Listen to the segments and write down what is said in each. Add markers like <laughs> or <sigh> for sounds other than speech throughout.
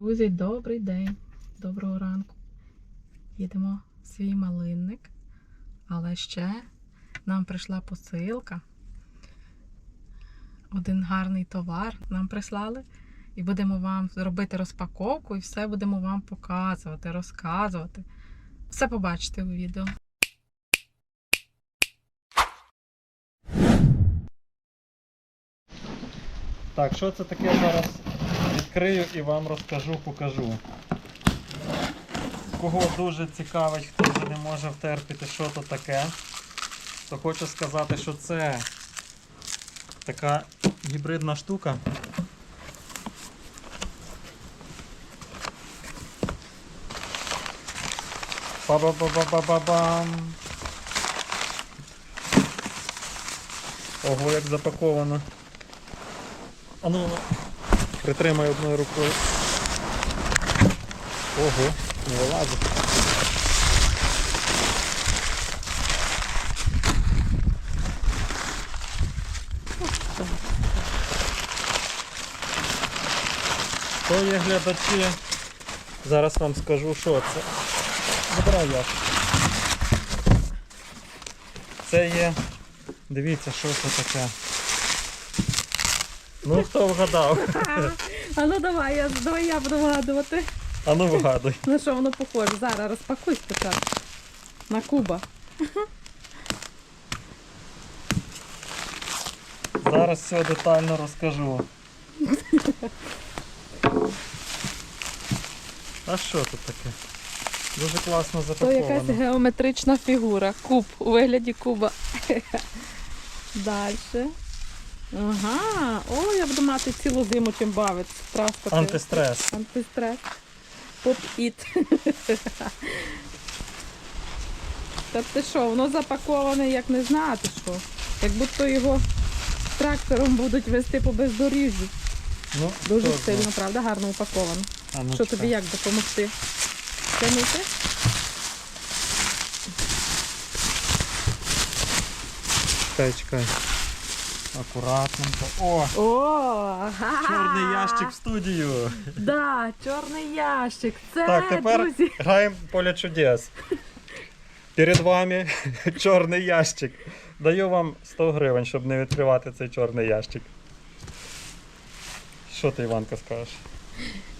Друзі, добрий день, доброго ранку. Їдемо в свій малинник, але ще нам прийшла посилка. Один гарний товар нам прислали. І будемо вам робити розпаковку і все будемо вам показувати, розказувати. Все побачите у відео. Так, що це таке зараз відкрию і вам розкажу, покажу. Кого дуже цікавить, хто вже не може втерпіти, що то таке, то хочу сказати, що це така гібридна штука. Ба-ба-ба-ба-ба-ба-бам! Ого, як запаковано. А ну, ну, притримай одною рукою. Ого, не вилазить. То є глядачі. Зараз вам скажу, що це. Забирай я. Це є. Дивіться, що це таке. Ну, хто вгадав? <laughs> А ну давай, я, давай я буду вгадувати. А ну вгадуй. На що воно похоже? Зараз розпакуй спочатку. На куба. Зараз все детально розкажу. А що тут таке? Дуже класно То якась геометрична фігура. Куб у вигляді куба. <laughs> Далі. Ага. О, я буду мати цілу зиму чим бавитися. Транспорт. Антистрес. Антистрес. Поп-іт. <laughs> Та ти що, воно запаковане, як не знати що. Як будто його трактором будуть вести по бездоріжжю. Ну, Дуже хто сильно, правда? Гарно упаковано. А ну, що тобі як допомогти? Тянути? Чекай, чекай. Акуратненько. О! О, Чорний ящик в студію. Да, чорний ящик. Це, Так, тепер друзі. граємо в поле чудес. Перед вами <laughs> чорний ящик. Даю вам 100 гривень, щоб не відкривати цей чорний ящик. Що ти, Іванка, скажеш?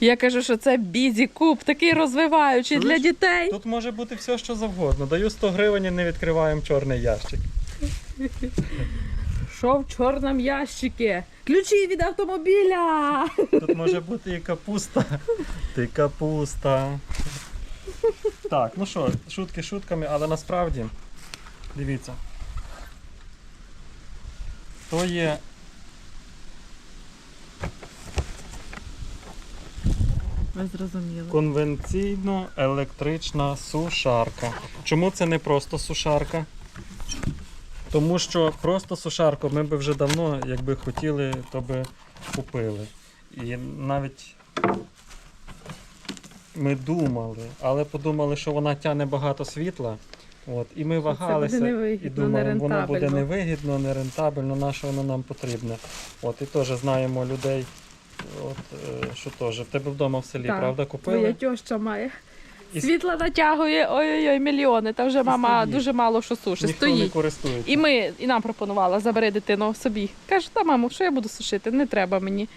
Я кажу, що це бізі куб, такий розвиваючий для дітей. Тут може бути все, що завгодно. Даю 100 гривень і не відкриваємо чорний ящик. Що в чорному ящикі? Ключі від автомобіля. Тут може бути і капуста. Ти капуста. Так, ну що, шутки шутками, але насправді, дивіться. То є Ви зрозуміли. конвенційно електрична сушарка. Чому це не просто сушарка? Тому що просто сушарку ми би вже давно, якби хотіли, то би купили. І навіть ми думали, але подумали, що вона тягне багато світла. От, і ми вагалися і думаємо, воно буде невигідно, нерентабельно, на що воно нам потрібне. От, і теж знаємо людей, от, е, що теж в тебе вдома в селі, Так, правда, купили? тьоща має. І Світла натягує ой-ой-ой, мільйони. Та вже мама стоїть. дуже мало що сушить. Ніхто не Стоїть. користується. І ми, і нам пропонувала, забери дитину собі. Каже, та мамо, що я буду сушити? Не треба мені.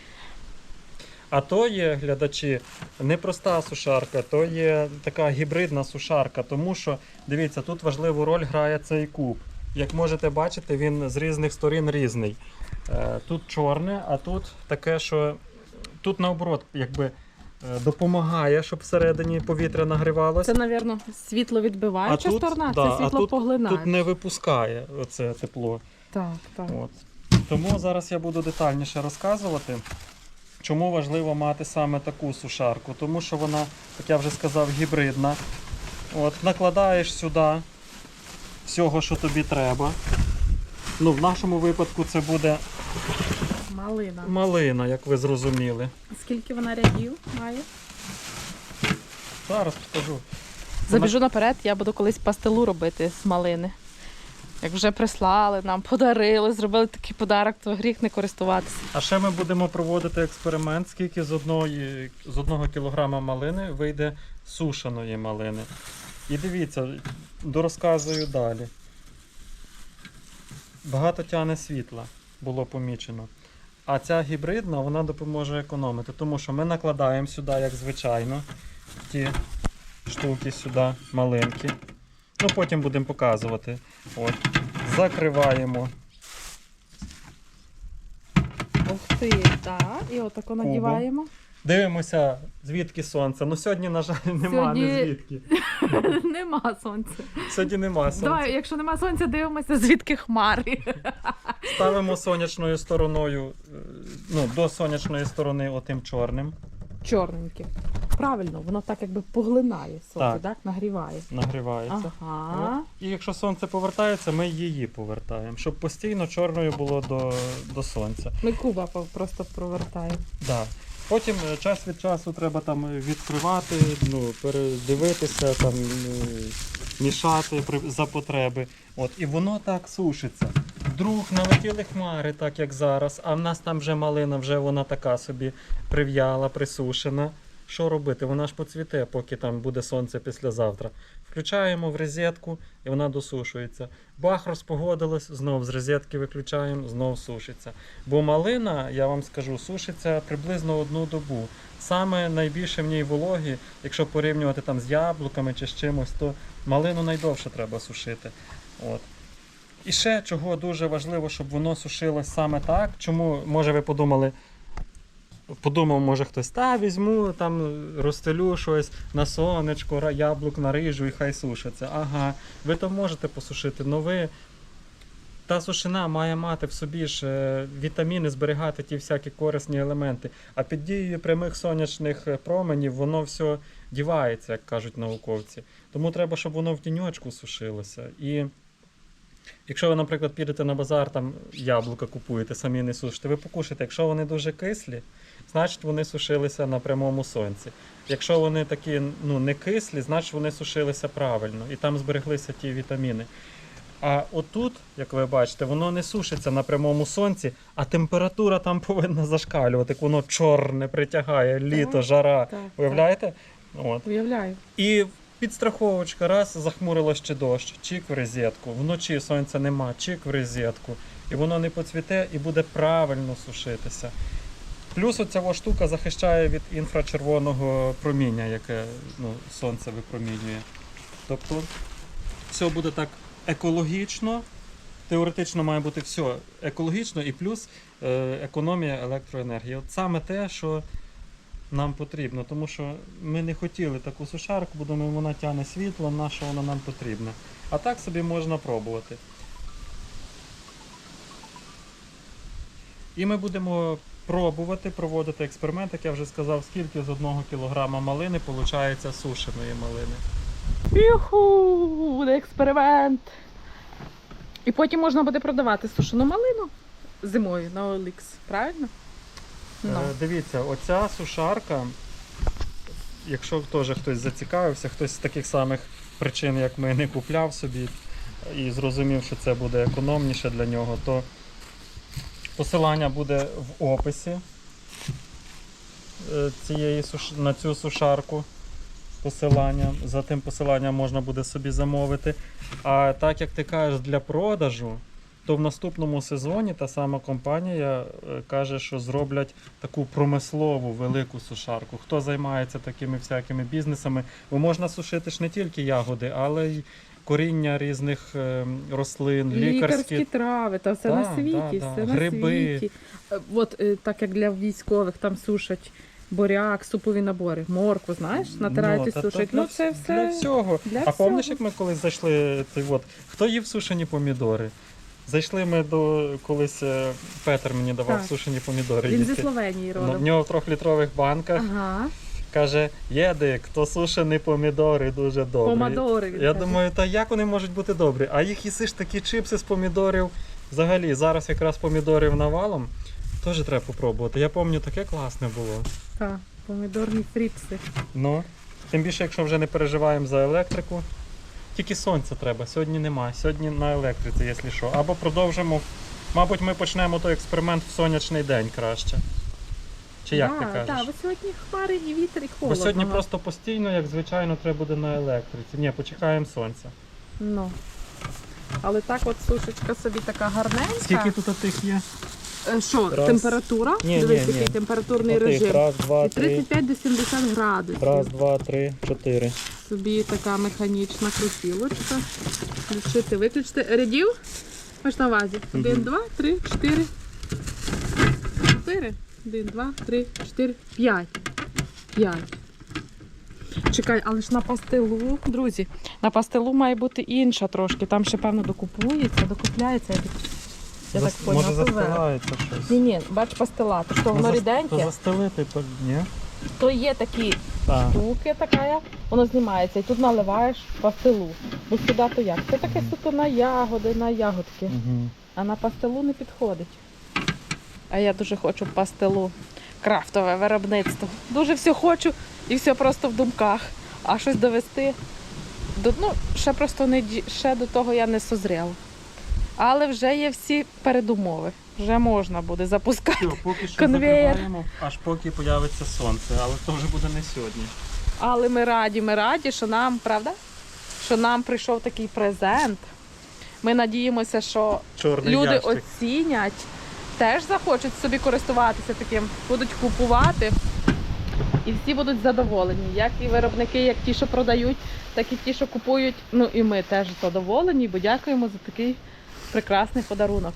А то є, глядачі, не проста сушарка, то є така гібридна сушарка, тому що, дивіться, тут важливу роль грає цей куб. Як можете бачити, він з різних сторін різний. Е, Тут чорне, а тут таке, що тут наоборот, якби допомагає, щоб всередині повітря нагрівалося. Це, напевно, світло відбиваюча сторона, да, це світло тут, поглинає. тут не випускає оце тепло. Так, так. От. Тому зараз я буду детальніше розказувати, чому важливо мати саме таку сушарку. Тому що вона, як я вже сказав, гібридна. От, накладаєш сюди всього, що тобі треба. Ну, в нашому випадку це буде Малина. Малина, як ви зрозуміли. Скільки вона рядів має? Зараз покажу. Забіжу наперед, я буду колись пастилу робити з малини. Як вже прислали, нам подарили, зробили такий подарок, то гріх не користуватися. А ще ми будемо проводити експеримент, скільки з одної, з одного кілограма малини вийде сушеної малини. І дивіться, дорозказую далі. Багато тяне світла було помічено. А ця гібридна вона допоможе економити, тому що ми накладаємо сюди, як звичайно, ті штуки сюди, маленькі. Ну, потім будемо показувати. От. Закриваємо Ух ти, так. І отако надіваємо. Дивимося, звідки сонце. Ну сьогодні, на жаль, нема Сьогодні- не звідки. <laughs> Нема сонця. Сьогодні нема сонця. Давай, якщо нема сонця, дивимося, звідки хмари. <laughs> Ставимо сонячною стороною, е, ну, до сонячної сторони отим чорним. Чорненьке. Правильно, воно так якби поглинає сонце, Так. так? Нагріває. Нагрівається. Ага. От. І якщо сонце повертається, ми її повертаємо, щоб постійно чорною було до, до сонця. Ми куба просто провертаємо. Да. Потім е, час від часу треба там відкривати, ну, передивитися, там, ну, мішати за потреби. От, і воно так сушиться. Вдруг налетіли хмари, так як зараз, а в нас там вже малина, вже вона така собі прив'яла, присушена. Що робити? Вона ж поцвіте, поки там буде сонце післязавтра. Включаємо в розетку і вона досушується. Бах розпогодилось, знов з розетки виключаємо, знов сушиться. Бо малина, я вам скажу, сушиться приблизно одну добу. Саме найбільше в ній вологі, якщо порівнювати там з яблуками чи з чимось, то малину найдовше треба сушити. От. І ще чого дуже важливо, щоб воно сушилось саме так. Чому, може, ви подумали, подумав, може хтось, та візьму, там розстелю щось на сонечко, яблук нарижу і хай сушиться. Ага, ви то можете посушити, але ви та сушина має мати в собі ж е, вітаміни, зберігати ті всякі корисні елементи. А під дією прямих сонячних е, променів воно все дівається, як кажуть науковці. Тому треба, щоб воно в тіньочку сушилося. І якщо ви, наприклад, підете на базар, там яблука купуєте, самі не сушите, ви покушайте, якщо вони дуже кислі, значить вони сушилися на прямому сонці. Якщо вони такі ну, не кислі, значить вони сушилися правильно і там збереглися ті вітаміни. А отут, як ви бачите, воно не сушиться на прямому сонці, а температура там повинна зашкалювати. Воно чорне притягає, літо, Так, жара. Так, Уявляєте? От. Уявляю. І підстраховочка, раз захмурило ще дощ, чик в розетку. Вночі сонця нема, чик в розетку. І воно не поцвіте і буде правильно сушитися. Плюс оця штука захищає від інфрачервоного проміння, яке ну, сонце випромінює. Тобто все буде так екологічно. Теоретично має бути все екологічно і плюс е, економія електроенергії. От саме те, що нам потрібно, тому що ми не хотіли таку сушарку, бо думаємо, вона тягне світло, на що вона нам потрібна. А так собі можна пробувати. І ми будемо пробувати проводити експеримент, як я вже сказав, скільки з одного кілограма малини виходить сушеної малини. Юху, буде експеримент. І потім можна буде продавати сушену малину зимою на OLX, правильно? Ну. Е, Дивіться, оця сушарка, якщо теж хтось зацікавився, хтось з таких самих причин, як ми, не купляв собі і зрозумів, що це буде економніше для нього, то посилання буде в описі е, цієї на цю сушарку. Посилання. За тим посиланням можна буде собі замовити. А так як ти кажеш для продажу, то в наступному сезоні та сама компанія е, каже, що зроблять таку промислову велику сушарку. Хто займається такими всякими бізнесами, бо можна сушити ж не тільки ягоди, але й коріння різних е, рослин, Лікарські, лікарські. трави, та все Да, на світі, да, да. все на Гриби. світі. От е, так як для військових там сушать буряк, супові набори, моркву, знаєш, натирають і та- та сушать. Ну це все. Для всього. для а пам'ятаєш, як ми колись зайшли, ти от, хто їв сушені помідори? Зайшли ми до колись е, Петер мені давав Так. сушені помідори. Він зі їсти. Словенії Ну, в нього в трьохлітрових банках Ага, каже: Єдик, то сушені помідори дуже добрі. помадори. він Я каже. думаю, та як вони можуть бути добрі? А їх їсиш такі чипси з помідорів. Взагалі, зараз якраз помідорів навалом. Теж треба попробувати. Я пам'ятаю, таке класне було. Так, помідорні фріпси. Ну, тим більше, якщо вже не переживаємо за електрику, Тільки сонця треба, сьогодні нема. Сьогодні на електриці, якщо що. Або продовжимо. Мабуть, ми почнемо той експеримент в сонячний день краще. Чи як ти кажеш? Так, бо сьогодні хмари і вітер, і Бо сьогодні просто постійно, як звичайно, треба буде на електриці. Ні, почекаємо сонця. Ну. Але так от сушечка собі така гарненька. Скільки тут тих є? Е, Що, Раз. температура? Ні, Дивись, ні, ні. температурний Отих, режим. Раз, два, Від три. 35 до 70 градусів. Раз, два, три, чотири. Собі така механічна крутілочка. Включити, виключити. Рядів? Маєш на увазі. Один, два, три, чотири. Чотири. Один, два, три, чотири, п'ять. П'ять. Чекай, але ж на пастилу, друзі, на пастилу має бути інша трошки. Там ще, певно, докупується, докупляється. Я так, поняла. Може застилається щось. Ні, ні, бач пастила, то що Ну, воно ріденьке, То застелити, то ні. то є такі Так. штуки така, воно знімається, і тут наливаєш пастилу. Бо сюди то як? Це таке суто на ягоди, на ягодки, Угу. а на пастилу не підходить. А я дуже хочу пастилу. Крафтове виробництво. Дуже все хочу і все просто в думках. А щось довести. До, ну, ще просто не ще до того я не созріла. Але вже є всі передумови. Вже можна буде запускати. Все, поки що закриваємо, аж поки появиться сонце, але то вже буде не сьогодні. Але ми раді, ми раді, що нам, правда? Що нам прийшов такий презент. Ми надіємося, що Чорний люди ящик. оцінять, теж захочуть собі користуватися таким, будуть купувати. І всі будуть задоволені. Як і виробники, як ті, що продають, так і ті, що купують. Ну і ми теж задоволені, бо дякуємо за такий прекрасний подарунок.